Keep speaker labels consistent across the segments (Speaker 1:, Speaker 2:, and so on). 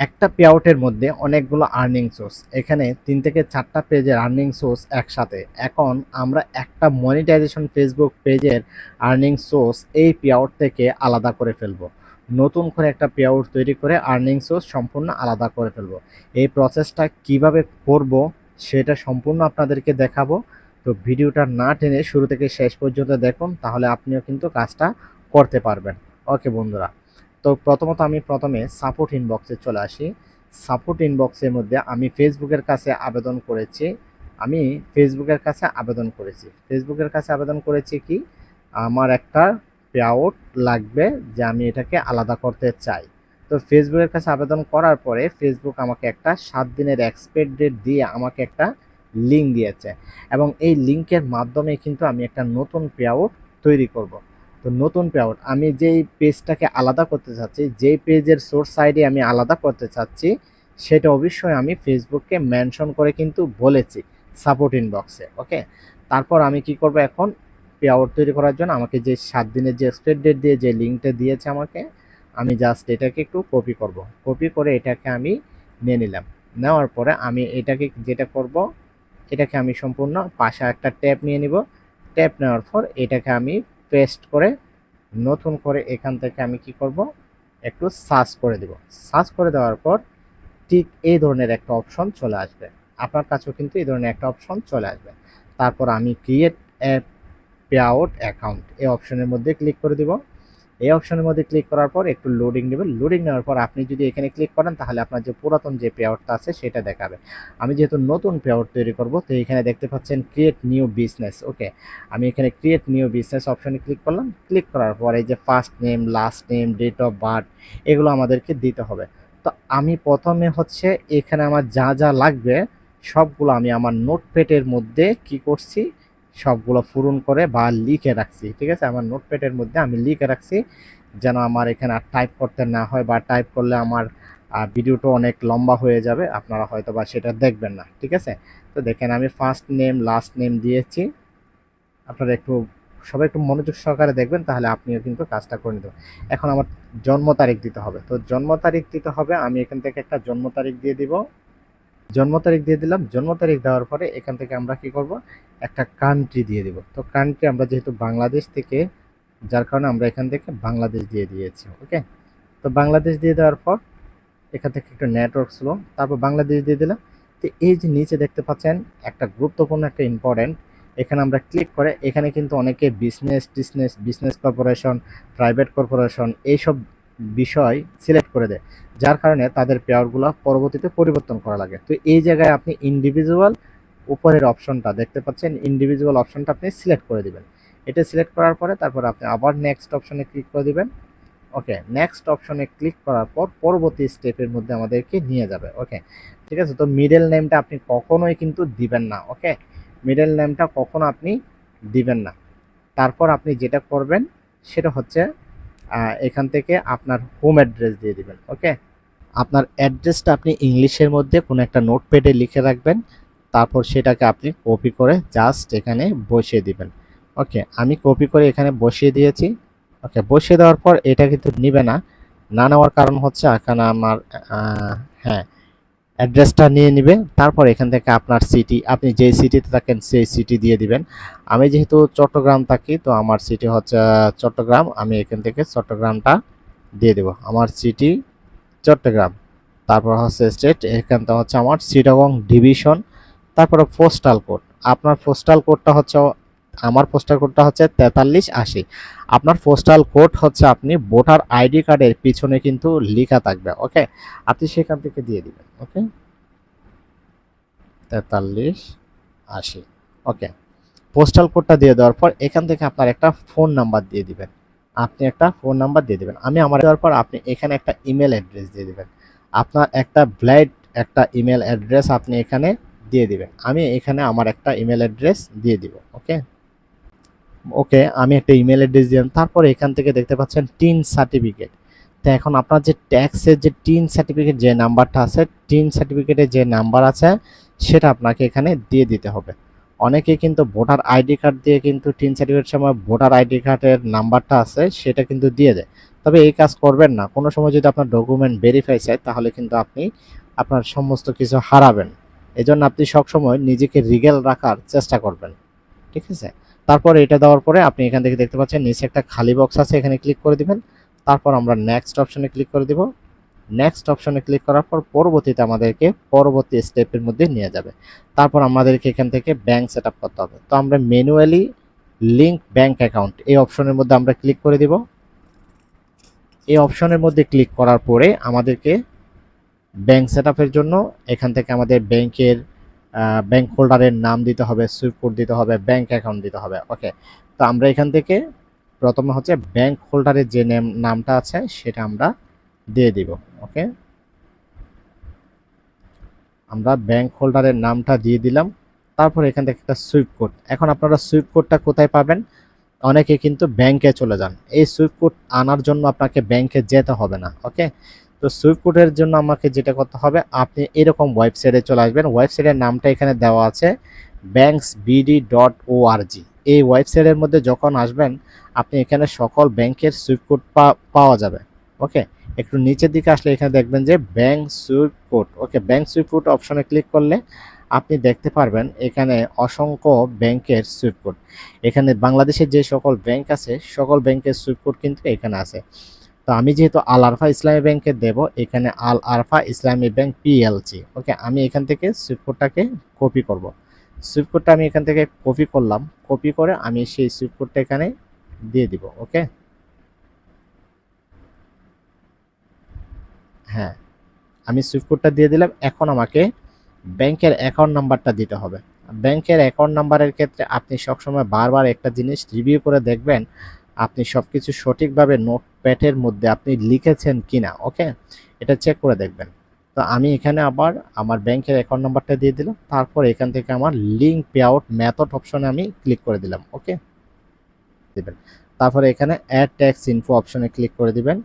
Speaker 1: একটা পে আউটের মধ্যে অনেকগুলো আর্নিং সোর্স এখানে তিন থেকে চারটা পেজের আর্নিং সোর্স একসাথে। এখন আমরা একটা মনিটাইজেশন ফেসবুক পেজের আর্নিং সোর্স এই পে আউট থেকে আলাদা করে ফেলব। নতুন করে একটা পে আউট তৈরি করে আর্নিং সোর্স সম্পূর্ণ আলাদা করে ফেলব। এই প্রসেসটা কীভাবে করব সেটা সম্পূর্ণ আপনাদেরকে দেখাবো। তো ভিডিওটা না টেনে শুরু থেকে শেষ পর্যন্ত দেখুন, তাহলে আপনিও কিন্তু কাজটা করতে পারবেন। ওকে বন্ধুরা। তো প্রথমত আমি প্রথমে সাপোর্ট ইনবক্সে চলে আসি। সাপোর্ট ইনবক্সের মধ্যে আমি ফেসবুকের কাছে আবেদন করেছি। আমি ফেসবুকের কাছে আবেদন করেছি। ফেসবুকের কাছে আবেদন করেছি কি? আমার একটা পে আউট লাগবে যে আমি এটাকে আলাদা করতে চাই। তো ফেসবুকের কাছে আবেদন করার পরে ফেসবুক আমাকে একটা সাত দিনের এক্সপায়ার ডেট দিয়ে আমাকে একটা লিঙ্ক দিয়েছে। এবং এই লিঙ্কের মাধ্যমে কিন্তু আমি একটা নতুন পে আউট তৈরি করব। তো নতুন পে আউট আমি যেই পেজটাকে আলাদা করতে চাচ্ছি, যেই পেজের সোর্স সাইডে আমি আলাদা করতে চাচ্ছি, সেটা অবশ্যই আমি ফেসবুককে মেনশন করে কিন্তু বলেছি সাপোর্ট ইনবক্সে ওকে তারপর আমি কি করব এখন? পে তৈরি করার জন্য আমাকে যে সাত দিনের যে এক্সপায়ার ডেট দিয়ে যে লিঙ্কটা দিয়েছে আমাকে, আমি জাস্ট এটাকে একটু কপি করব। কপি করে এটাকে আমি নিয়ে নিলাম। নেওয়ার পরে আমি এটাকে যেটা করব, এটাকে আমি সম্পূর্ণ পাশে একটা ট্যাপ নিয়ে নিব। ট্যাপ নেওয়ার পর এটাকে আমি পেস্ট করে, নতুন করে এখান থেকে আমি কি করব? একটু সার্চ করে দেব। সার্চ করে দেওয়ার পর ঠিক এই ধরনের একটা অপশন চলে আসবে। আপনার কাছেও কিন্তু এই ধরনের একটা অপশন চলে আসবে। তারপর আমি create app pay out account এই অপশনের মধ্যে ক্লিক করে দিব। এই অপশনের মধ্যে ক্লিক করার পর একটু লোডিং নেবে লোডিং নেওয়ার পর আপনি যদি এখানে ক্লিক করেন, তাহলে আপনার যে পুরাতন যে পে আউটটা আছে, সেটা দেখাবে। আমি যেহেতু নতুন পে আউট তৈরি করব, তো এখানে দেখতে পাচ্ছেন ক্রিয়েট নিউ বিজনেস ওকে আমি এখানে ক্রিয়েট নিউ বিজনেস অপশনে ক্লিক করলাম। ক্লিক করার পর এই যে first name last name date of birth এগুলো আমাদেরকে দিতে হবে। তো আমি প্রথমে হচ্ছে এখানে আমার যা যা লাগবে, সবগুলো আমি আমার নোটপ্যাডের মধ্যে কি করছি? সবগুলো পূরণ করে বা লিখে রাখছি, ঠিক আছে? আমার নোটপ্যাডের মধ্যে আমি লিখে রাখছি যেন আমার এখানে আর টাইপ করতে না হয় বা টাইপ করলে আমার ভিডিওটা অনেক লম্বা হয়ে যাবে, আপনারা হয়তো বা সেটা দেখবেন না, ঠিক আছে? তো দেখেন আমি ফার্স্ট নেম লাস্ট নেম দিয়েছি। আপনারা একটু, সবাই একটু মনোযোগ সহকারে দেখবেন, তাহলে আপনিও কিন্তু কাজটা করে নিতে এখন আমার জন্ম তারিখ দিতে হবে। তো জন্ম তারিখ দিতে হবে, আমি এখান থেকে একটা জন্ম তারিখ দিয়ে দিব। জন্ম তারিখ দিয়ে দিলাম। জন্ম তারিখ দেওয়ার পরে এখান থেকে আমরা কি করব? একটা কান্ট্রি দিয়ে দিব। তো কান্ট্রি আমরা যেহেতু বাংলাদেশ থেকে, যার কারণে আমরা এখান থেকে বাংলাদেশ দিয়ে দিয়েছি ওকে তো বাংলাদেশ দিয়ে দেওয়ার পর এখান থেকে একটু নেটওয়ার্ক স্লো তারপর বাংলাদেশ দিয়ে দিলাম। তো এই যে নিচে দেখতে পাচ্ছেন, একটা গুরুত্বপূর্ণ, একটা ইম্পর্টেন্ট এখানে আমরা ক্লিক করে, এখানে কিন্তু অনেকে বিজনেস টিসনেস বিজনেস কর্পোরেশন প্রাইভেট কর্পোরেশন এইসব বিষয় সিলেক্ট করে দেয়, যার কারণে তাদের পেয়ারগুলো পরবর্তীতে পরিবর্তন করা লাগে। তো এই জায়গায় আপনি ইন্ডিভিজুয়াল উপরের অপশনটা দেখতে পাচ্ছেন ইন্ডিভিজুয়াল অপশনটা আপনি সিলেক্ট করে দিবেন। এটা সিলেক্ট করার পরে তারপর আপনি আবার নেক্সট অপশনে ক্লিক করে দিবেন। ওকে নেক্সট অপশনে ক্লিক করার পর পরবর্তী স্টেপের মধ্যে আমাদেরকে নিয়ে যাবে। ওকে ঠিক আছে? তো মিডল নেমটা আপনি কখনোই কিন্তু দিবেন না। ওকে মিডল নেমটা কখনো আপনি দিবেন না। তারপর আপনি যেটা করবেন, সেটা হচ্ছে এখান থেকে আপনার হোম অ্যাড্রেস দিয়ে দিবেন ওকে আপনার অ্যাড্রেসটা আপনি ইংলিশের মধ্যে কোনো একটা নোটপ্যাডে লিখে রাখবেন, তারপর সেটাকে আপনি কপি করে জাস্ট এখানে বসিয়ে দিবেন ওকে আমি কপি করে এখানে বসিয়ে দিয়েছি ওকে বসিয়ে দেওয়ার পর এটা কিন্তু নিবে না। না নেওয়ার কারণ হচ্ছে এখানে আমার হ্যাঁ অ্যাড্রেসটা নিয়ে নেবে, তারপর এখান থেকে আপনার সিটি আপনি যে সিটিতে থাকেন সেই সিটি দিয়ে দিবেন। আমি যেহেতু চট্টগ্রাম থাকি, তো আমার সিটি হচ্ছে চট্টগ্রাম। আমি এখান থেকে চট্টগ্রামটা দিয়ে দেব। আমার সিটি চট্টগ্রাম, তারপর হচ্ছে স্টেট এখানটা হচ্ছে আমার চিটাগং ডিভিশন তারপরে পোস্টাল কোড আপনার পোস্টাল কোডটা হচ্ছে আমার পোস্টাল কোডটা হচ্ছে তেতাল্লিশ আশি। আপনার পোস্টাল কোড হচ্ছে আপনি ভোটার আইডি কার্ডের পিছনে কিন্তু লেখা থাকবে ওকে আপনি সেখান থেকে দিয়ে দিবেন ওকে তেতাল্লিশ আশি ওকে পোস্টাল কোডটা দিয়ে দেওয়ার পর এখান থেকে আপনার একটা ফোন নাম্বার দিয়ে দিবেন। আপনি একটা ফোন নাম্বার দিয়ে দিবেন। আমি আমার দেওয়ার পর আপনি এখানে একটা ইমেল অ্যাড্রেস দিয়ে দিবেন। আপনার একটা ব্লাইড একটা ইমেল অ্যাড্রেস আপনি এখানে দিয়ে দিবেন। আমি এখানে আমার একটা ইমেল অ্যাড্রেস দিয়ে দিব ওকে ওকে, আমি একটা ইমেল অ্যাড্রেস দিলাম। তারপরে এখান থেকে দেখতে পাচ্ছেন টিন সার্টিফিকেট তো এখন আপনার যে ট্যাক্সের যে টিন সার্টিফিকেট যে নাম্বারটা আছে, টিন সার্টিফিকেটের যে নাম্বার আছে, সেটা আপনাকে এখানে দিয়ে দিতে হবে। অনেকে কিন্তু ভোটার আইডি কার্ড দিয়ে কিন্তু টিন সার্টিফিকেট সময় ভোটার আইডি কার্ডের নাম্বারটা আছে, সেটা কিন্তু দিয়ে দেয়। তবে এই কাজ করবেন না। কোনো সময় যদি আপনার ডকুমেন্ট ভেরিফাই চায়, তাহলে কিন্তু আপনি আপনার সমস্ত কিছু হারাবেন। এজন্য আপনি সবসময় নিজেকে রিগেল রাখার চেষ্টা করবেন। ঠিক আছে? তারপর এটা দেওয়ার পরে আপনি এখান থেকে দেখতে পাচ্ছেন, নিচে একটা খালি বক্স আছে, এখানে ক্লিক করে দিবেন। তারপর আমরা নেক্সট অপশনে ক্লিক করে দিব। নেক্সট অপশনে ক্লিক করার পর পরবর্তীতে আমাদেরকে পরবর্তী স্টেপের মধ্যে নিয়ে যাবে। তারপর আমাদেরকে এখান থেকে ব্যাংক সেট করতে হবে। তো আমরা ম্যানুয়ালি লিঙ্ক ব্যাংক অ্যাকাউন্ট এই অপশনের মধ্যে আমরা ক্লিক করে দিব। এই অপশনের মধ্যে ক্লিক করার পরে আমাদেরকে ব্যাংক সেট জন্য এখান থেকে আমাদের ব্যাংকের ব্যাংক হোল্ডারের নাম দিতে হবে সুইপ কোড দিতে হবে ব্যাংক অ্যাকাউন্ট দিতে হবে ওকে তো আমরা এখান থেকে প্রথমে হচ্ছে ব্যাংক হোল্ডারের যে নেম নামটা আছে সেটা আমরা দিয়ে দিব ওকে আমরা ব্যাংক হোল্ডারের নামটা দিয়ে দিলাম, তারপর এখান থেকে একটা সুইপ কোড এখন আপনারা সুইপ কোডটা কোথায় পাবেন? অনেকে কিন্তু ব্যাংকে চলে যান। এই সুইপ কোড আনার জন্য আপনাকে ব্যাংকে যেতে হবে না ওকে তো সুইপ কোডের জন্য আমাকে যেটা করতে হবে, আপনি এরকম ওয়েবসাইটে চলে আসবেন। ওয়েবসাইটের নামটা এখানে দেওয়া আছে ব্যাংকস বিডি ডট ওআরজি এই ওয়েবসাইটের মধ্যে যখন আসবেন, আপনি এখানে সকল ব্যাংকের সুইপ কোড পাওয়া যাবে। ওকে একটু নিচের দিকে আসলে এখানে দেখবেন যে bank swipe code okay bank swipe code অপশনে ক্লিক করলে আপনি দেখতে পারবেন এখানে অসংখ্য ব্যাংকের সুইপ কোড এখানে বাংলাদেশের যে সকল ব্যাংক আছে, সকল ব্যাংকের সুইপ কোড কিন্তু এখানে আছে। তো আমি যেহেতু আল আরফা ইসলামী ব্যাংকে দেব, এখানে আল আরফা ইসলামী ব্যাংক পিএলসি ওকে আমি এখান থেকে সুইপ কোডটাকে কপি করব। সুইপ কোডটা আমি এখান থেকে কপি করলাম কপি করে আমি সেই সুইপ কোডটা এখানে দিয়ে দিব ওকে হ্যাঁ আমি সুইফট কোডটা দিয়ে দিলাম, এখন আমাকে ব্যাংকের অ্যাকাউন্ট নাম্বারটা দিতে হবে। ব্যাংকের অ্যাকাউন্ট নাম্বারের ক্ষেত্রে আপনি সবসময় বারবার একটা জিনিস রিভিউ করে দেখবেন, আপনি সব কিছু সঠিকভাবে নোটপ্যাডের মধ্যে আপনি লিখেছেন কিনা, ওকে? এটা চেক করে দেখবেন। তো আমি এখানে আবার আমার ব্যাংকের অ্যাকাউন্ট নাম্বারটা দিয়ে দিলাম, তারপর এখান থেকে আমার লিঙ্ক পে আউট মেথড অপশনে আমি ক্লিক করে দিলাম, ওকে? দিবেন। তারপরে এখানে অ্যাড ট্যাক্স ইনফো অপশনে ক্লিক করে দিবেন।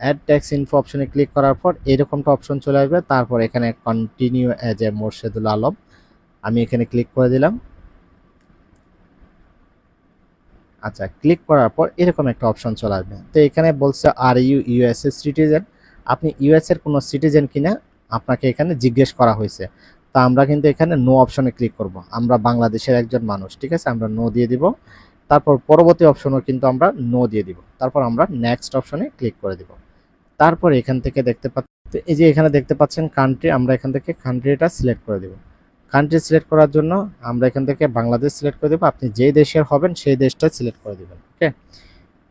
Speaker 1: অ্যাড ট্যাক্স ইনফো অপশনে ক্লিক করার পর এরকমটা অপশন চলে আসবে। তারপর এখানে continue as a Morshedul Alam আমি এখানে ক্লিক করে দিলাম। আচ্ছা ক্লিক করার পর এরকম একটা অপশন চলে আসবে। তো এখানে বলছে আর ইউ ইউএসএ সিটিজেন আপনি ইউএস এর কোনো সিটিজেন কিনা আপনাকে এখানে জিজ্ঞেস করা হয়েছে। তা আমরা কিন্তু এখানে নো অপশনে ক্লিক করব। আমরা বাংলাদেশের একজন মানুষ, ঠিক আছে? আমরা নো দিয়ে দিব। তারপর পরবর্তী অপশনও কিন্তু আমরা নো দিয়ে দিব। তারপর আমরা নেক্সট অপশনে ক্লিক করে দিব। তারপর এখান থেকে দেখতে পাচ্ছি, এই যে এখানে দেখতে পাচ্ছেন কান্ট্রি আমরা এখান থেকে কান্ট্রিটা সিলেক্ট করে দেব। কান্ট্রি সিলেক্ট করার জন্য আমরা এখান থেকে বাংলাদেশ সিলেক্ট করে দেবো। আপনি যেই দেশের হবেন, সেই দেশটা সিলেক্ট করে দেবেন ওকে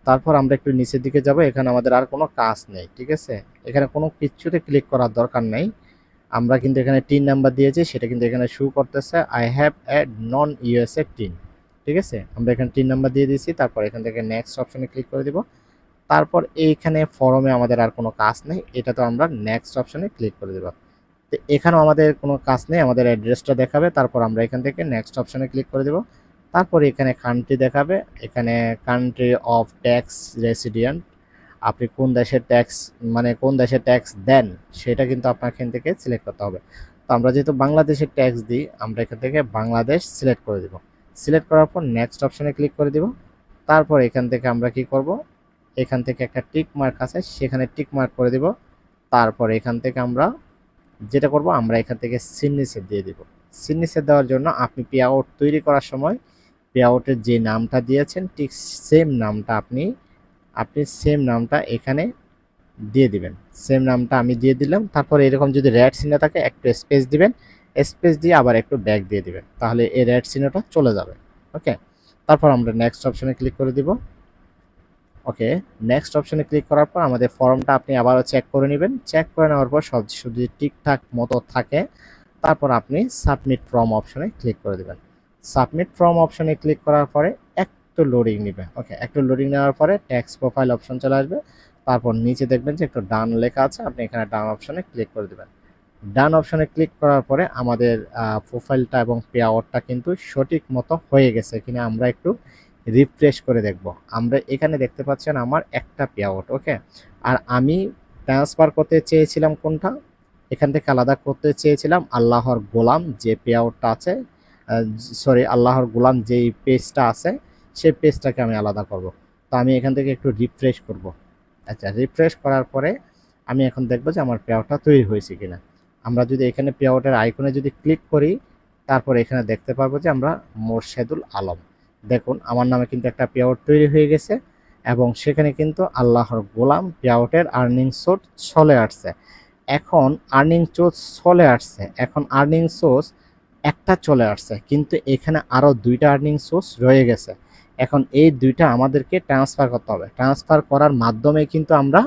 Speaker 1: তারপর আমরা একটু নিচের দিকে যাব। এখানে আমাদের আর কোনো কাজ নেই, ঠিক আছে? এখানে কোনো কিছুতে ক্লিক করার দরকার নেই। আমরা কিন্তু এখানে টিন নাম্বার দিয়েছি, সেটা কিন্তু এখানে শু করতেছে I have a non USA TIN ঠিক আছে? আমরা এখানে টিন নাম্বার দিয়ে দিয়েছি, তারপর এখান থেকে নেক্সট অপশনে ক্লিক করে দিব। তারপর এইখানে ফরমে আমাদের আর কোনো কাজ নেই, এটা তো আমরা নেক্সট অপশনে ক্লিক করে দেব। তো এখানেও আমাদের কোনো কাজ নেই, আমাদের অ্যাড্রেসটা দেখাবে, তারপর আমরা এখান থেকে নেক্সট অপশানে ক্লিক করে দেব। তারপর এখানে কান্ট্রি দেখাবে, এখানে কান্ট্রি অফ ট্যাক্স রেসিডেন্ট আপনি কোন দেশের ট্যাক্স মানে কোন দেশের ট্যাক্স দেন, সেটা কিন্তু আপনার এখান থেকে সিলেক্ট করতে হবে। তো আমরা যেহেতু বাংলাদেশের ট্যাক্স দিই, আমরা এখান থেকে বাংলাদেশ সিলেক্ট করে দেব। সিলেক্ট করার পর নেক্সট অপশানে ক্লিক করে দেব। তারপর এখান থেকে আমরা কি করব? এখান থেকে একটা টিক মার্ক আছে, সেখানে টিক মার্ক করে দিব। তারপর এখান থেকে আমরা যেটা করব, আমরা এখান থেকে সিডনি সিগনেচার দিয়ে দিব। সিগনেচার দেওয়ার জন্য আপনি পে আউট তৈরি করার সময় পে আউটের যে নামটা দিয়েছেন, ঠিক সেম নামটা আপনি আপনি সেম নামটা এখানে দিয়ে দিবেন। সেম নামটা আমি দিয়ে দিলাম। তারপর এরকম যদি রেড চিহ্ন থাকে, একটু স্পেস দিবেন। স্পেস দিয়ে আবার একটু ব্যাক দিয়ে দিবেন। তাহলে এই রেড চিহ্নটা চলে যাবে। ওকে তারপর আমরা নেক্সট অপশনে ক্লিক করে দিব। ওকে নেক্সট অপশনে ক্লিক করার পর আমাদের ফর্মটা আপনি আবারও চেক করে নেবেন। চেক করে নেওয়ার পর সব যদি ঠিকঠাক মতো থাকে, তারপর আপনি সাবমিট ফর্ম অপশনে ক্লিক করে দেবেন। সাবমিট ফর্ম অপশনে ক্লিক করার পরে একটু লোডিং নেবে ওকে, একটু লোডিং নেওয়ার পরে ট্যাক্স প্রোফাইল অপশন চলে আসবে। তারপর নিচে দেখবেন যে একটু ডান লেখা আছে, আপনি এখানে ডান অপশনে ক্লিক করে দেবেন। ডান অপশনে ক্লিক করার পরে আমাদের প্রোফাইলটা এবং পে আউটটা কিন্তু সঠিক মতো হয়ে গেছে কিনা আমরা একটু রিফ্রেশ করে দেখব। আমরা এখানে দেখতে পাচ্ছেন আমার একটা পে আউট ওকে আর আমি ট্রান্সফার করতে চেয়েছিলাম কোনটা? এখান থেকে আলাদা করতে চেয়েছিলাম আল্লাহর গোলাম যে পে আউটটা আছে সরি আল্লাহর গোলাম যেই পেজটা আছে, সেই পেজটাকে আমি আলাদা করব। তো আমি এখান থেকে একটু রিফ্রেশ করব। আচ্ছা রিফ্রেশ করার পরে আমি এখন দেখব যে আমার পেয়ারটা তৈরি হয়েছে কিনা। আমরা যদি এখানে পেয়ারটের আইকনে যদি ক্লিক করি, তারপর এখানে দেখতে পারব যে আমরা মোর্শেদুল আলম। দেখুন, আমার নামে কিন্তু একটা পেয়াউট তৈরি হয়ে গেছে এবং সেখানে কিন্তু আল্লাহর গোলাম পেয়াউটের আর্নিং সোর্স চলে আসছে। এখন আর্নিং সোর্স চলে আসছে, এখন আর্নিং সোর্স একটা চলে আসছে, কিন্তু এখানে আরও দুইটা আর্নিং সোর্স রয়ে গেছে। এখন এই দুইটা আমাদেরকে ট্রান্সফার করতে হবে। ট্রান্সফার করার মাধ্যমে কিন্তু আমরা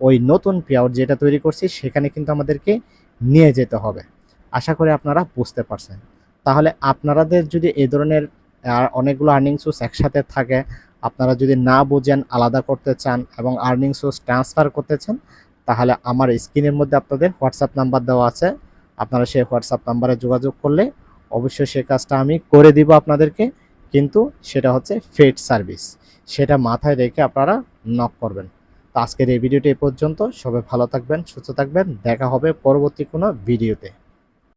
Speaker 1: ওই নতুন পেয়াউট যেটা তৈরি করছি, সেখানে কিন্তু আমাদেরকে নিয়ে যেতে হবে। আশা করি আপনারা বুঝতে পারছেন। তাহলে আপনাদের যদি এই ধরনের আর অনেকগুলো আর্নিং সোর্স একসাথে থাকে। আপনারা যদি না বোঝেন, আলাদা করতে চান এবং আর্নিং সোর্স ট্রান্সফার করতে চান, তাহলে আমার স্ক্রিনের মধ্যে আপনাদের হোয়াটসঅ্যাপ নাম্বার দেওয়া আছে। আপনারা সেই হোয়াটসঅ্যাপ নাম্বারে যোগাযোগ করলে অবশ্যই সে কাজটা আমি করে দিব আপনাদেরকে। কিন্তু সেটা হচ্ছে ফেড সার্ভিস সেটা মাথায় রেখে আপনারা নক করবেন। তো আজকের এই ভিডিওটি এই পর্যন্ত। সবাই ভালো থাকবেন, সুস্থ থাকবেন। দেখা হবে পরবর্তী কোনো ভিডিওতে।